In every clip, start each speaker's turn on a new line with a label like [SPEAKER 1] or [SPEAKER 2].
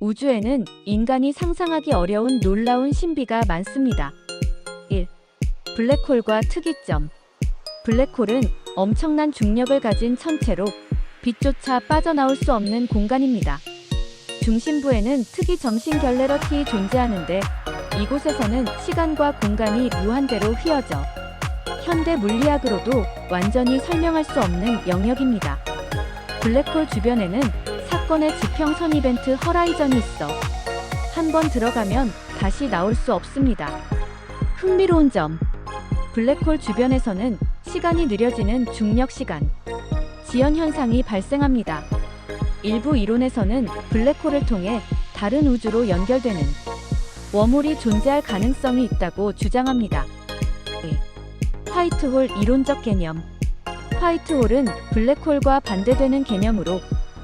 [SPEAKER 1] 우주에는 인간이 상상하기 어려운 놀라운 신비가 많습니다. 1. 블랙홀과 특이점. 블랙홀은 엄청난 중력을 가진 천체로 빛조차 빠져나올 수 없는 공간입니다. 중심부에는 특이 점심 결례러티 존재하는데 이곳에서는 시간과 공간이 무한대로 휘어져 현대 물리학으로도 완전히 설명할 수 없는 영역입니다. 블랙홀 주변에는 사건의 지평선 이벤트 허라이전이 있어 한 번 들어가면 다시 나올 수 없습니다. 흥미로운 점. 블랙홀 주변에서는 시간이 느려지는 중력 시간, 지연 현상이 발생합니다. 일부 이론에서는 블랙홀을 통해 다른 우주로 연결되는 웜홀이 존재할 가능성이 있다고 주장합니다. 네. 화이트홀 이론적 개념. 화이트홀은 블랙홀과 반대되는 개념으로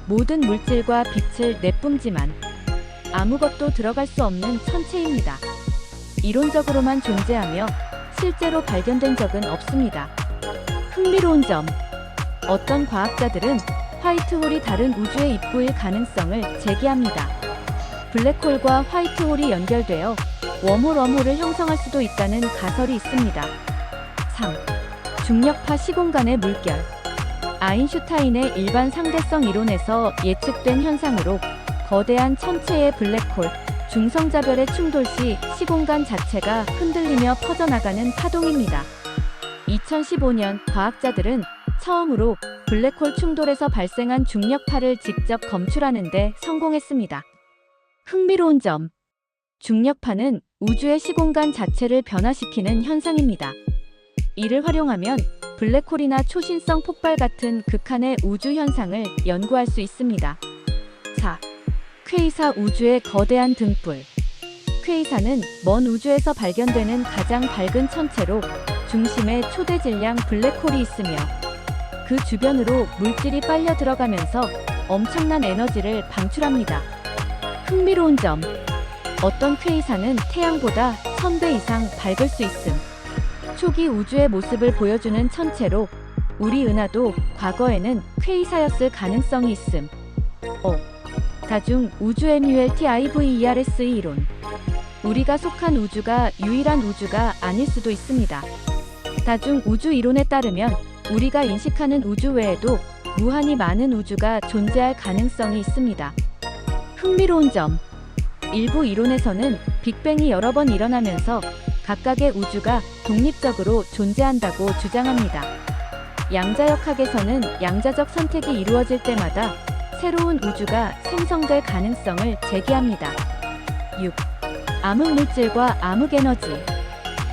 [SPEAKER 1] 모든 물질과 빛을 내뿜지만 아무것도 들어갈 수 없는 천체입니다. 이론적으로만 존재하며 실제로 발견된 적은 없습니다. 흥미로운 점. 어떤 과학자들은 화이트홀이 다른 우주의 입구일 가능성을 제기합니다. 블랙홀과 화이트홀이 연결되어 웜홀 웜홀을 형성할 수도 있다는 가설이 있습니다. 3. 중력파 시공간의 물결. 아인슈타인의 일반 상대성 이론에서 예측된 현상으로 거대한 천체의 블랙홀, 중성자별의 충돌 시 시공간 자체가 흔들리며 퍼져나가는 파동입니다. 2015년 과학자들은 처음으로 블랙홀 충돌에서 발생한 중력파를 직접 검출하는 데 성공했습니다. 흥미로운 점. 중력파는 우주의 시공간 자체를 변화시키는 현상입니다. 이를 활용하면 블랙홀이나 초신성 폭발 같은 극한의 우주 현상을 연구할 수 있습니다. 4. 퀘이사 우주의 거대한 등불. 퀘이사는 먼 우주에서 발견되는 가장 밝은 천체로 중심에 초대 질량 블랙홀이 있으며 그 주변으로 물질이 빨려 들어가면서 엄청난 에너지를 방출합니다. 흥미로운 점. 어떤 퀘이사는 태양보다 1000배 이상 밝을 수 있음. 초기 우주의 모습을 보여주는 천체로 우리 은하도 과거에는 퀘이사였을 가능성이 있음. 5. 다중 우주 MULT IVERS 이론. 우리가 속한 우주가 유일한 우주가 아닐 수도 있습니다. 다중 우주 이론에 따르면 우리가 인식하는 우주 외에도 무한히 많은 우주가 존재할 가능성이 있습니다. 흥미로운 점. 일부 이론에서는 빅뱅이 여러 번 일어나면서 각각의 우주가 독립적으로 존재한다고 주장합니다. 양자역학에서는 양자적 선택이 이루어질 때마다 새로운 우주가 생성될 가능성을 제기합니다. 6. 암흑 물질과 암흑 에너지.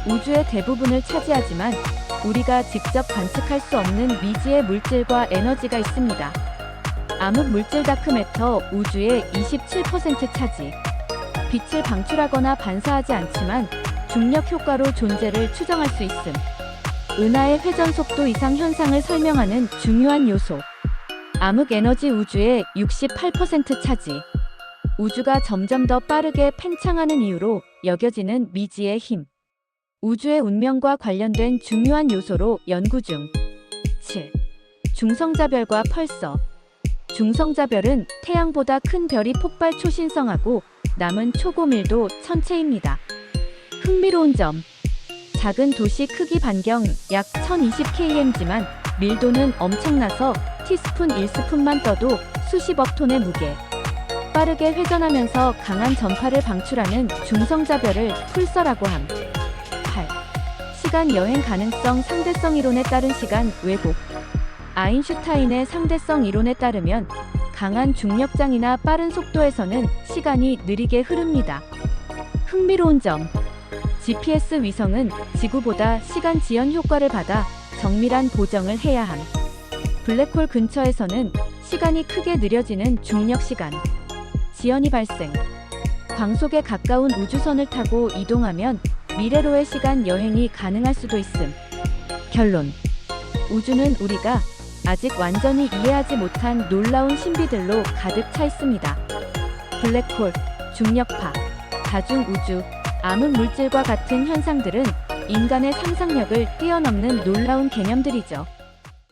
[SPEAKER 1] 우주의 대부분을 차지하지만 우리가 직접 관측할 수 없는 미지의 물질과 에너지가 있습니다. 암흑 물질 다크매터 우주의 27% 차지. 빛을 방출하거나 반사하지 않지만 중력 효과로 존재를 추정할 수 있음. 은하의 회전 속도 이상 현상을 설명하는 중요한 요소. 암흑 에너지 우주의 68% 차지. 우주가 점점 더 빠르게 팽창하는 이유로 여겨지는 미지의 힘. 우주의 운명과 관련된 중요한 요소로 연구 중. 7. 중성자별과 펄서. 중성자별은 태양보다 큰 별이 폭발 초신성하고 남은 초고밀도 천체입니다. 흥미로운 점. 작은 도시 크기 반경 약 1020km지만 밀도는 엄청나서 티스푼 1스푼만 떠도 수십억 톤의 무게. 빠르게 회전하면서 강한 전파를 방출하는 중성자별을 풀서라고 함. 8. 시간 여행 가능성 상대성 이론에 따른 시간 왜곡. 아인슈타인의 상대성 이론에 따르면 강한 중력장이나 빠른 속도에서는 시간이 느리게 흐릅니다. 흥미로운 점. GPS 위성은 지구보다 시간 지연 효과를 받아 정밀한 보정을 해야 함. 블랙홀 근처에서는 시간이 크게 느려지는 중력 시간. 지연이 발생. 광속에 가까운 우주선을 타고 이동하면 미래로의 시간 여행이 가능할 수도 있음. 결론. 우주는 우리가 아직 완전히 이해하지 못한 놀라운 신비들로 가득 차 있습니다. 블랙홀, 중력파, 다중우주, 암흑 물질과 같은 현상들은 인간의 상상력을 뛰어넘는 놀라운 개념들이죠.